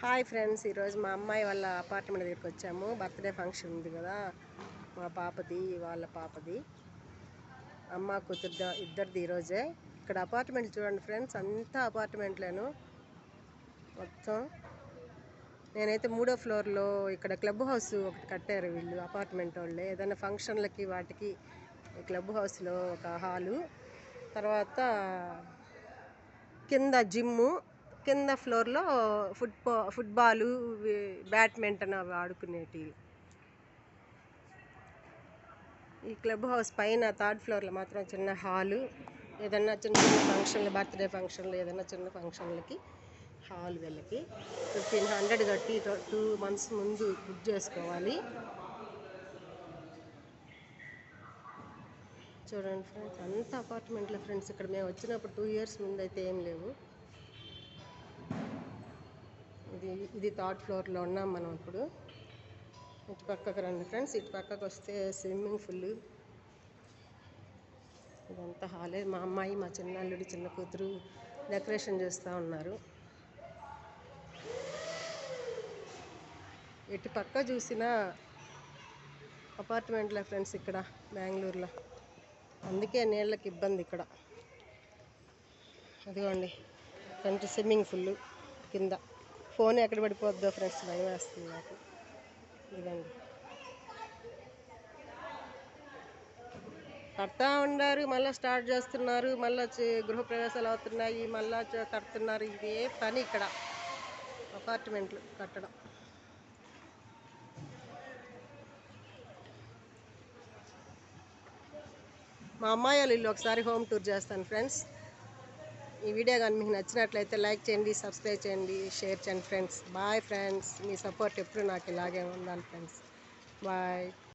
Hi friends ఈరోజు మా అమ్మాయి వాళ్ళ అపార్ట్మెంట్ దగ్గరికి వచ్చాము. బర్త్డే ఫంక్షన్ ఉంది కదా మా పాపది వాళ్ళ పాపది. అమ్మ కూతురు ఇద్దరిది ఈరోజే. ఇక్కడ అపార్ట్మెంట్ చూడండి ఫ్రెండ్స్ అంతా అపార్ట్మెంట్లేను. మొత్తం. నేనైతే మూడో ఫ్లోర్లో ఇక్కడ క్లబ్ హౌస్ ఒకటి కట్టారు వీళ్ళు అపార్ట్మెంట్ వాళ్ళే. ఏదైనా ఫంక్షన్లకి వాటికి క్లబ్ హౌస్లో ఒక హాలు. తర్వాత కింద జిమ్ము కింద ఫ్లోర్లో ఫుట్బా ఫుట్బాలు బ్యాడ్మింటన్ అవి ఆడుకునేటి ఈ క్లబ్ హౌస్ పైన థర్డ్ ఫ్లోర్లో మాత్రం చిన్న హాలు ఏదన్నా చిన్న చిన్న ఫంక్షన్లు బర్త్డే ఫంక్షన్లు ఏదైనా చిన్న ఫంక్షన్లకి హాల్ వీళ్ళకి. ఫిఫ్టీన్ హండ్రెడ్ కట్టి టూ మంత్స్ ముందు బుక్ చేసుకోవాలి. చూడండి ఫ్రెండ్స్ అంత అపార్ట్మెంట్లో ఫ్రెండ్స్ ఇక్కడ మేము వచ్చినప్పుడు టూ ఇయర్స్ ముందు అయితే ఏం లేవు. ఇది ఇది థర్డ్ ఫ్లోర్లో ఉన్నాం మనం ఇప్పుడు. ఇటు పక్కకు రండి ఫ్రెండ్స్ ఇటు పక్కకు వస్తే స్విమ్మింగ్ పూల్. ఇదంతా హాలే మా అమ్మాయి మా చిన్నల్లుడి చిన్న కూతురు డెకరేషన్ చేస్తూ ఉన్నారు. ఇటు పక్క చూసిన అపార్ట్మెంట్లో ఫ్రెండ్స్ ఇక్కడ బెంగళూరులో. అందుకే నీళ్ళకి ఇబ్బంది ఇక్కడ. అదిగోండి ఫ్రంట్ స్విమ్మింగ్ పూల్ కింద. ఫోన్ ఎక్కడ పడిపోద్దో ఫ్రెండ్స్ భయం వేస్తుంది నాకు. ఇదండి కడతా ఉన్నారు మళ్ళీ స్టార్ట్ చేస్తున్నారు మళ్ళీ గృహప్రవేశాలు అవుతున్నాయి మళ్ళీ కడుతున్నారు. ఇదే పని ఇక్కడ అపార్ట్మెంట్లు కట్టడం. మా అమ్మాయి ఇల్లు ఒకసారి హోమ్ టూర్ చేస్తాను ఫ్రెండ్స్. ఈ వీడియో కానీ మీకు నచ్చినట్లయితే లైక్ చేయండి సబ్స్క్రైబ్ చేయండి షేర్ చేయండి ఫ్రెండ్స్. Bye friends. మీ సపోర్ట్ ఎప్పుడు నాకు ఇలాగే ఉండాలి ఫ్రెండ్స్. బాయ్.